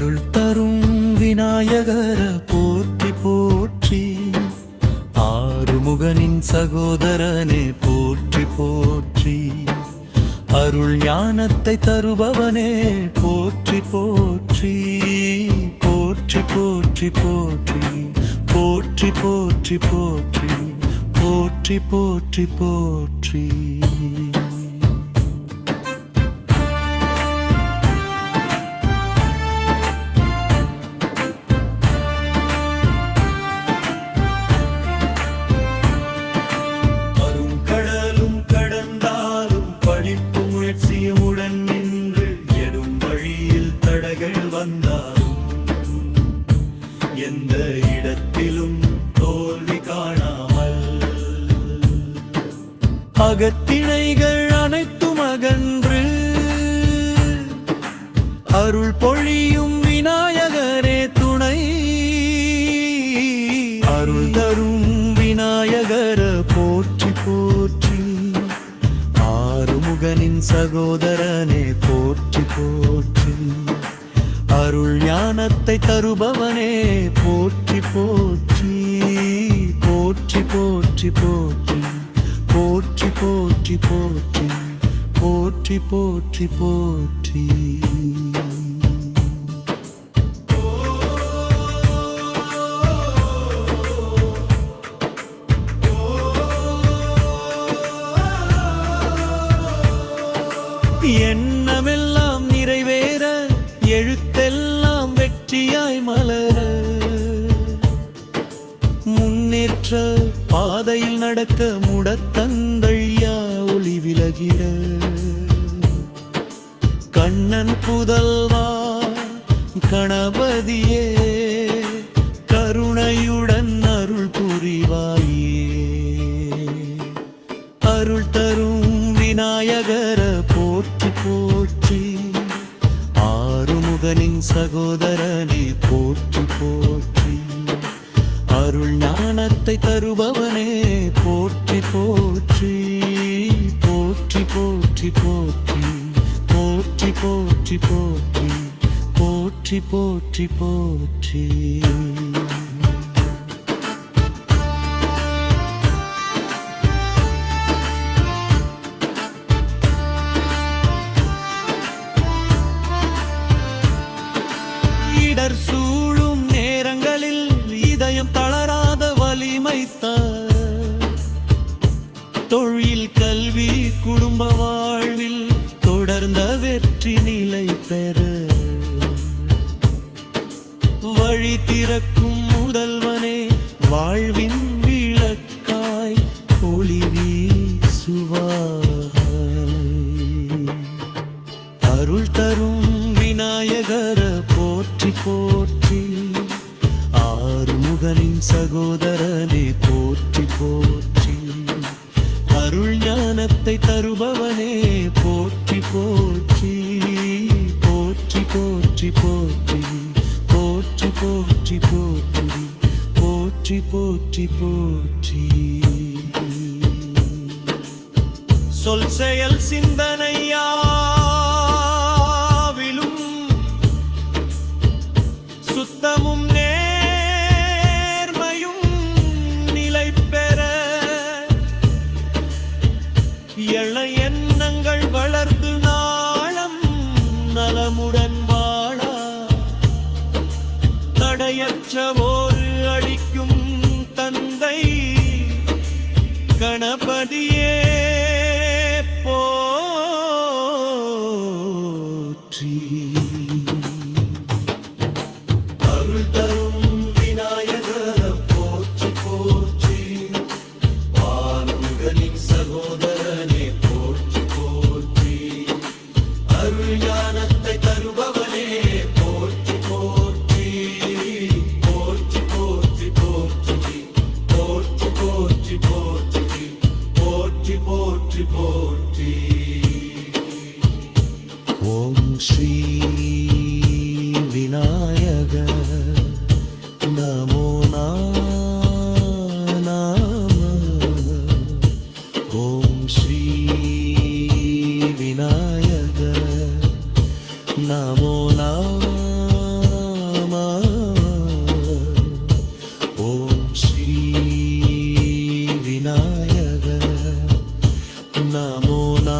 அருள் தரும் விநாயகர போற்றி போற்றி. ஆறுமுகனின் சகோதரனே போற்றி போற்றி. அருள் ஞானத்தை தருபவனே போற்றி போற்றி. போற்றி போற்றி போற்றி. போற்றி போற்றி போற்றி. போற்றி போற்றி போற்றி. வந்தாலும் எந்த இடத்திலும் தோல்வி காணாமல் அகத்திணைகள் அனைத்தும் அகன்று அருள் பொழியும் விநாயகரே துணை. அருள் தரும் விநாயகர போற்றி போற்றி. ஆறுமுகனின் சகோதரனே ஞானத்தை தருபவனே. போற்றி போற்றி போற்றி போற்றி போற்றி. போற்றி போற்றி போற்றி. போற்றி போற்றி போற்றி. வெற்றியாய் மலர முன்னேற்ற பாதையில் நடக்க முடத்தங்கள் யா ஒளி விலகிட கண்ணன் புதல்வா கணபதியே கருணையுடன் அருள் புரிவாயே. அருள் தரும் விநாயகர் சகோதரனே போற்றி போற்றி. அருள் ஞானத்தை தருபவனே போற்றி போற்றி. போற்றி போற்றி போற்றி. போற்றி போற்றி போற்றி. போற்றி போற்றி போற்றி. வெற்றி நிலை பெற. வழி திறக்கும் முதல்வனே வாழ்வின் விளக்காய் ஒளி வீசுவாய். அருள் தரும் விநாயகர போற்றி போற்றி ஆறுமுகனின் சகோதரனே போற்றி போற்றி. அருள் ஞானத்தை தருபவனே போற்றி போற்றி போற்றி போற்றி போற்றி. போற்றி போற்றி போற்றி. போற்றி போற்றி போற்றி. சொல் செயல் சிந்தனையா? நலமுடன் வாழ. தடையற்றவோர் ஒரு அளிக்கும் தந்தை கணபதியே போற்றி. போற்றி போற்றி. ஓம் ஸ்ரீ விநாயக நமோ நாம ஓம் ஸ்ரீ விநாயக நமோ நாம নামো না